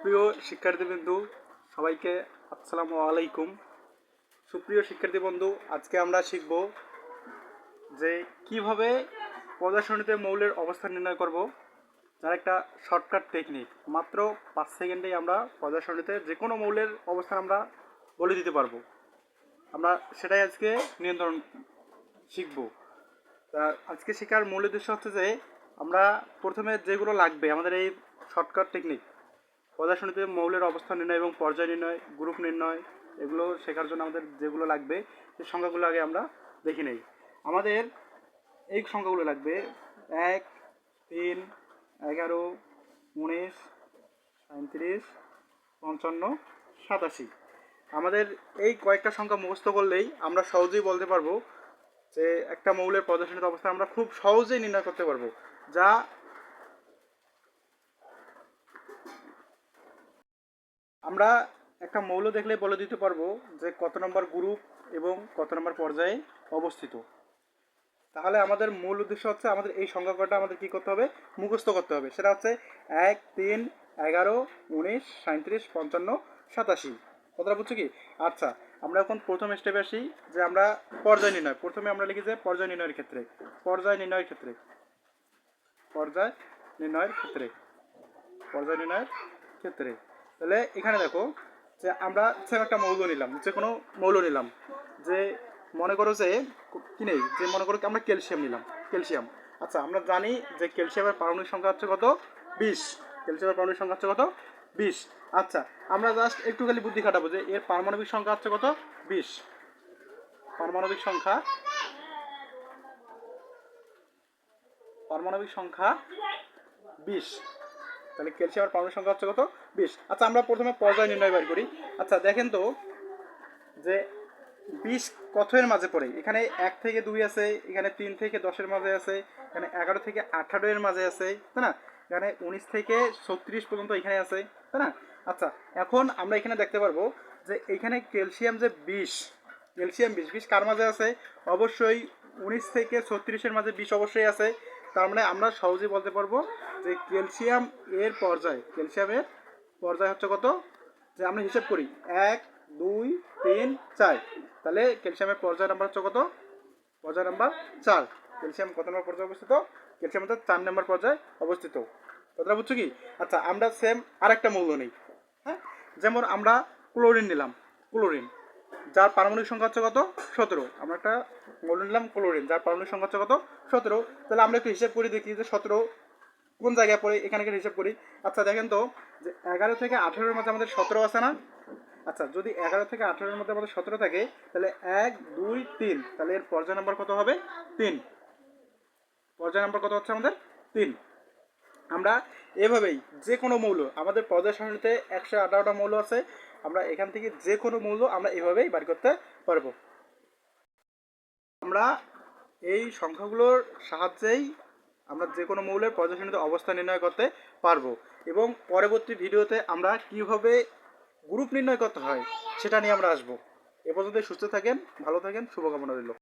সুপ্রিয় শিক্ষার্থীবৃন্দু, সবাইকে আসসালামু আলাইকুম। সুপ্রিয় শিক্ষার্থী বন্ধু আজকে আমরা শিখব যে কীভাবে প্রদর্শনীতে মৌলের অবস্থান নির্ণয় করব। যার একটা শর্টকাট টেকনিক মাত্র পাঁচ সেকেন্ডেই আমরা প্রদর্শনীতে যে কোনো মৌলের অবস্থান আমরা বলে দিতে পারব। আমরা সেটাই আজকে নিয়ন্ত্রণ শিখব। তা আজকে শেখার মূল উদ্দেশ্য হচ্ছে যে, আমরা প্রথমে যেগুলো লাগবে, আমাদের এই শর্টকাট টেকনিক পদার্শনীতে মৌলের অবস্থান নির্ণয় এবং পর্যায় নির্ণয়, গ্রুপ নির্ণয়, এগুলো শেখার জন্য আমাদের যেগুলো লাগবে, সেই সংখ্যাগুলো আগে আমরা দেখে নেই। আমাদের এই সংখ্যাগুলো লাগবে, এক, তিন, এগারো, উনিশ সাঁত্রিশ পঞ্চান্ন, সাতাশি। আমাদের এই কয়েকটা সংখ্যা মুখস্থ করলেই আমরা সহজেই বলতে পারব যে একটা মৌলের প্রদর্শনিত অবস্থা আমরা খুব সহজেই নির্ণয় করতে পারব, যা আমরা একটা মৌল দেখলে বলে দিতে পারব যে কত নম্বর গ্রুপ এবং কত নম্বর পর্যায়ে অবস্থিত। তাহলে আমাদের মূল উদ্দেশ্য হচ্ছে আমাদের এই সংখ্যা কয়টা আমাদের কী করতে হবে? মুখস্থ করতে হবে। সেটা হচ্ছে এক, তিন, এগারো, উনিশ সাঁত্রিশ পঞ্চান্ন, সাতাশি। কথাটা বুঝছ কি? আচ্ছা আমরা এখন প্রথম স্টেপে আসি যে আমরা পর্যায় নির্ণয়। প্রথমে আমরা লিখি যে পর্যায় নির্ণয়ের ক্ষেত্রে। পর্যায় নির্ণয়ের ক্ষেত্রে। পর্যায় নির্ণয়ের ক্ষেত্রে। পর্যায় নির্ণয়ের ক্ষেত্রে। তাহলে এখানে দেখো যে আমরা সেম একটা মৌল নিলাম, যে কোনো মৌল নিলাম, যে মনে করো যে কি নেই, যে মনে করো আমরা ক্যালসিয়াম নিলাম, ক্যালসিয়াম। আচ্ছা আমরা জানি যে ক্যালসিয়ামের পারমাণবিক সংখ্যা হচ্ছে কত? বিশ। ক্যালসিয়ামের পারমাণবিক সংখ্যা হচ্ছে কত? বিশ। আচ্ছা আমরা জাস্ট একটু খালি বুদ্ধি খাটাবো যে এর পারমাণবিক সংখ্যা হচ্ছে কত? বিশ। পারমাণবিক সংখ্যা পারমাণবিক সংখ্যা বিশ। তাহলে ক্যালসিয়ামের পারমাণবিক সংখ্যা হচ্ছে কত? বিশ। আচ্ছা আমরা প্রথমে পর্যায় নির্ণয় বের করি। আচ্ছা দেখেন তো যে বিশ কথের মাঝে পড়ে? এখানে এক থেকে দুই আছে, এখানে তিন থেকে দশের মাঝে আছে, এখানে এগারো থেকে আঠারো এর মাঝে আছে, তাই না? এখানে উনিশ থেকে ছত্রিশ পর্যন্ত এখানে আছে, তাই না? আচ্ছা এখন আমরা এখানে দেখতে পারব যে এখানে ক্যালসিয়াম যে বিষ ক্যালসিয়াম বিষ বিষ কার মাঝে আছে? অবশ্যই উনিশ থেকে ছত্রিশের মাঝে বিষ অবশ্যই আছে। তার মানে আমরা সহজেই বলতে পারব যে ক্যালসিয়াম এর পর্যায়, ক্যালসিয়ামের পর্যায় হচ্ছে কত? যে আমরা হিসাব করি এক, দুই, তিন, চার। তাহলে ক্যালসিয়ামের পর্যায় নাম্বার হচ্ছে কত? পর্যায় নাম্বার চার। ক্যালসিয়াম কত নম্বর পর্যায়ে অবস্থিত? ক্যালসিয়াম হচ্ছে চার নম্বর পর্যায়ে অবস্থিত। কথাটা বুঝছ কি? আচ্ছা আমরা সেম আরেকটা মূল্য নেই। হ্যাঁ? যেমন আমরা ক্লোরিন নিলাম। ক্লোরিন যার পারমাণবিক সংখ্যা হচ্ছে কত? সতেরো। আমরা একটা মৌল নিলাম ক্লোরিন যার পারমাণবিক সংখ্যা হচ্ছে কত? সতেরো। তাহলে আমরা একটু হিসেব করে দেখি যে সতেরো কোন জায়গায় পড়ে, এখানে একটা হিসাব করি। আচ্ছা দেখেন তো যে এগারো থেকে আঠেরোর মধ্যে আমাদের সতেরো আছে না? আচ্ছা যদি এগারো থেকে আঠেরোর মধ্যে আমাদের সতেরো থাকে, তাহলে এক, দুই, তিন। তাহলে এর পর্যায় নাম্বার কত হবে? তিন। পর্যায় নাম্বার কত হচ্ছে আমাদের? তিন। আমরা এভাবেই যে কোনো মৌল, আমাদের পর্যায় সারণীতে একশো আঠারোটা মৌল আছে, আমরা এখান থেকে যে কোনো মৌল আমরা এভাবেই বার করতে পারব। আমরা এই সংখ্যাগুলোর সাহায্যেই আমরা যে কোনো মৌলের পর্যায় সারণীতে অবস্থা নির্ণয় করতে পারব এবং পরবর্তী ভিডিওতে আমরা কীভাবে গ্রুপ নির্ণয় করতে হয় সেটা নিয়ে আমরা আসব। এ পর্যন্ত সুস্থ থাকেন, ভালো থাকেন, শুভকামনা রইল।